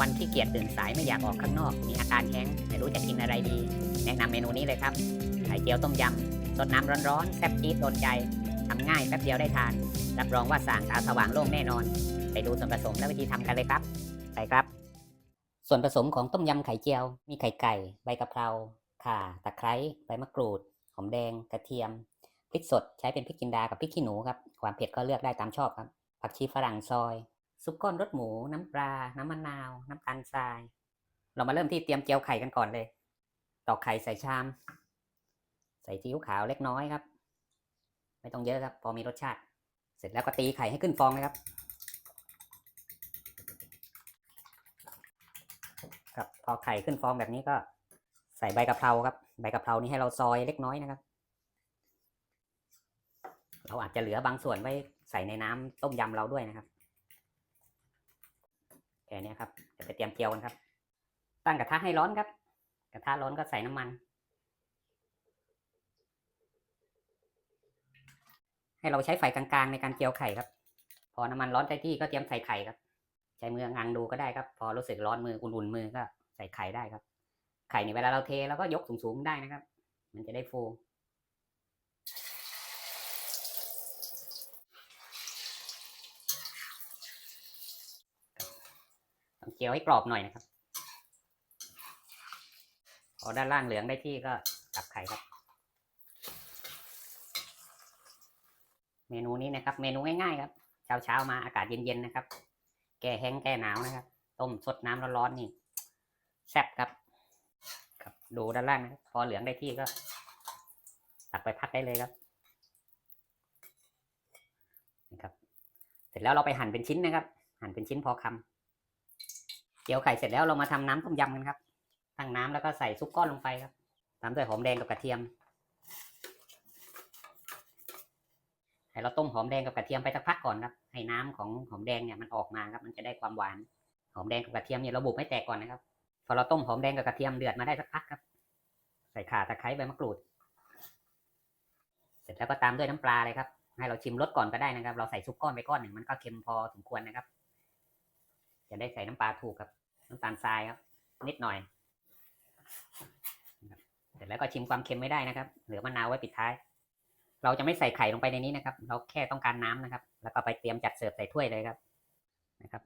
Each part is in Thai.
วันที่เกียจตื่นสายไม่อยากออกข้างนอก มีอาการแห้งไม่รู้จะกินอะไรดี แนะนำเมนูนี้เลยครับไข่เจียวต้มยำสดน้ำร้อนๆแซ่บจี๊ดโดนใจทำง่ายแป๊บเดียวได้ทาน รับรองว่าส่างตาสว่างโล่งแน่นอน ไปดูส่วนผสมและวิธีทำกันเลยครับไปครับ ส่วนผสมของต้มยำไข่เจียว มีไข่ไก่ ใบกะเพราข่า ตะไคร้ใบมะกรูดหอมแดง กระเทียมพริกสดใช้เป็นพริกจินดากับพริกขี้หนูครับความเผ็ดก็เลือกได้ตามชอบครับผักชีฝรั่งซอย ซุปก้อนรสหมู น้ำปลา น้ำมะนาว น้ำตาลทราย เรามาเริ่มที่เตรียมเจียวไข่กันก่อนเลย ตอกไข่ใส่ชาม ใส่ซีอิ๊วขาวเล็กน้อยครับ ไม่ต้องเยอะครับ พอมีรสชาติ เสร็จแล้วก็ตีไข่ให้ขึ้นฟองนะครับ ครับ พอไข่ขึ้นฟองแบบนี้ก็ใส่ใบกะเพราครับ ใบกะเพรานี่ให้เราซอยเล็กน้อยนะครับ เราอาจจะเหลือบางส่วนไว้ใส่ในน้ำต้มยำเราด้วยนะครับ ค่นี้ครับจะไปเตรียมเจียวกันครับ ตั้งกระทะให้ร้อนครับ กระทะร้อนก็ใส่น้ำมัน ให้เราใช้ไฟกลางๆในการเจียวไข่ครับ พอน้ำมันร้อนได้ที่ก็เตรียมใส่ไข่ครับ ใช้มืองังดูก็ได้ครับ พอรู้สึกร้อนมืออุ่นๆมือก็ใส่ไข่ได้ครับ ไข่ในเวลาเราเทเราก็ยกสูงๆได้นะครับ มันจะได้ฟู ต้อง เจียวให้กรอบหน่อยนะครับพอด้านล่างเหลืองได้ที่ก็ตักไข่ครับ เมนูนี้นะครับ เมนูง่ายๆครับ เช้าเช้ามาอากาศเย็นๆนะครับ แก้แห้งแก้หนาวนะครับ ต้มสดน้ำร้อนๆนี่แซ่บครับ ครับดูด้านล่างนะครับพอเหลืองได้ที่ก็ตักไปพักได้เลยครับนะครับ เสร็จแล้วเราไปหั่นเป็นชิ้นนะครับ หั่นเป็นชิ้นพอคำ เจียวไข่เสร็จแล้วเรามาทำน้ำต้มยำกันครับ ตั้งน้ำแล้วก็ใส่ซุปก้อนลงไปครับตามด้วยหอมแดงกับกระเทียมให้เราต้มหอมแดงกับกระเทียมไปสักพักก่อนครับ ให้น้ำของหอมแดงเนี่ยมันออกมาครับ มันจะได้ความหวาน หอมแดงกับกระเทียมเนี่ยเราบุกให้แตกก่อนนะครับ พอเราต้มหอมแดงกับกระเทียมเดือดมาได้สักพักครับ ใส่ข่าตะไคร้ใบมะกรูด เสร็จแล้วก็ตามด้วยน้ำปลาเลยครับ ให้เราชิมรสก่อนก็ได้นะครับ เราใส่ซุปก้อนไปก้อนหนึ่งมันก็เค็มพอสมควรนะครับ จะได้ใส่น้ำปลาถูกครับ น้ำตาลทรายครับ นิดหน่อยเสร็จแล้วก็ชิมความเค็มไม่ได้นะครับ เหลือมะนาวไว้ปิดท้าย เราจะไม่ใส่ไข่ลงไปในนี้นะครับ เราแค่ต้องการน้ำนะครับ แล้วก็ไปเตรียมจัดเสิร์ฟใส่ถ้วยเลยครับ นะครับ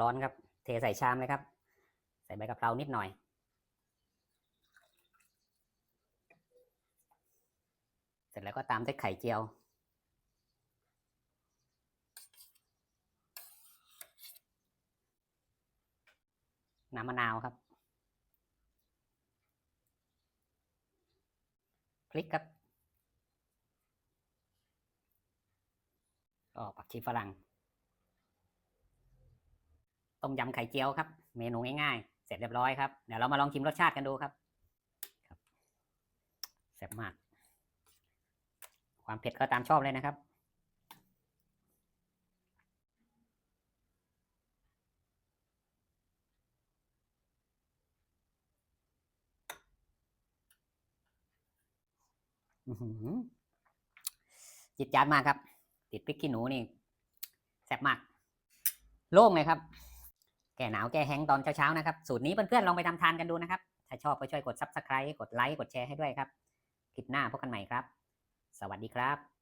ร้อนๆครับ เทใส่ชามเลยครับ ใส่ใบกะเพรานิดหน่อยเสร็จแล้วก็ตามด้วยไข่เจียว น้ำมะนาวครับพริกครับก็ผักชีฝรั่ง ต้มยำไข่เจียวครับ เมนูง่ายๆ เสร็จเรียบร้อยครับ เดี๋ยวเรามาลองชิมรสชาติกันดูครับครับแซ่บมาก ความเผ็ดก็ตามชอบเลยนะครับ อื้อหือ จิตจาดมากครับ ติดพริกขี้หนูนี่แซ่บมาก โล่งเลยครับ แก่หนาวแก่แห้งตอนเช้าๆนะครับ สูตรนี้เพื่อนๆลองไปทำทานกันดูนะครับ ถ้าชอบก็ช่วยกด subscribe กดไลค์กดแชร์ให้ด้วยครับ คลิปหน้าพบกันใหม่ครับ สวัสดีครับ